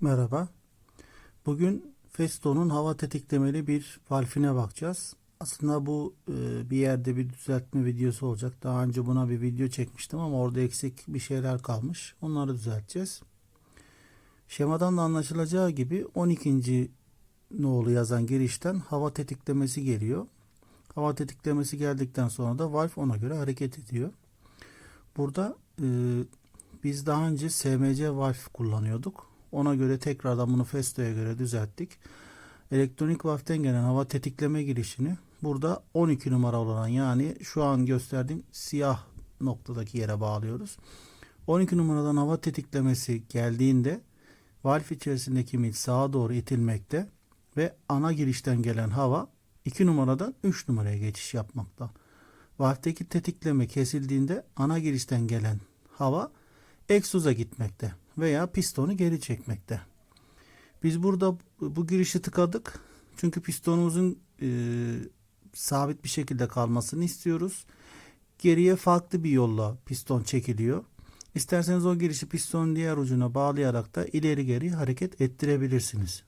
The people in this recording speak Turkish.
Merhaba. Bugün Festo'nun hava tetiklemeli bir valfine bakacağız. Aslında bu e, bir yerde bir düzeltme videosu olacak. Daha önce buna bir video çekmiştim ama orada eksik bir şeyler kalmış. Onları düzelteceğiz. Şemadan da anlaşılacağı gibi 12. nolu yazan girişten hava tetiklemesi geliyor. Hava tetiklemesi geldikten sonra da valf ona göre hareket ediyor. Burada e, biz daha önce SMC valf kullanıyorduk. Ona göre tekrardan bunu Festo'ya göre düzelttik. Elektronik valften gelen hava tetikleme girişini burada 12 numara olan yani şu an gösterdiğim siyah noktadaki yere bağlıyoruz. 12 numaradan hava tetiklemesi geldiğinde valf içerisindeki mil sağa doğru itilmekte ve ana girişten gelen hava 2 numaradan 3 numaraya geçiş yapmakta. Valfteki tetikleme kesildiğinde ana girişten gelen hava egzoza gitmekte veya pistonu geri çekmekte. Biz burada bu girişi tıkadık. Çünkü pistonumuzun e, sabit bir şekilde kalmasını istiyoruz. Geriye farklı bir yolla piston çekiliyor. İsterseniz o girişi pistonun diğer ucuna bağlayarak da ileri geri hareket ettirebilirsiniz.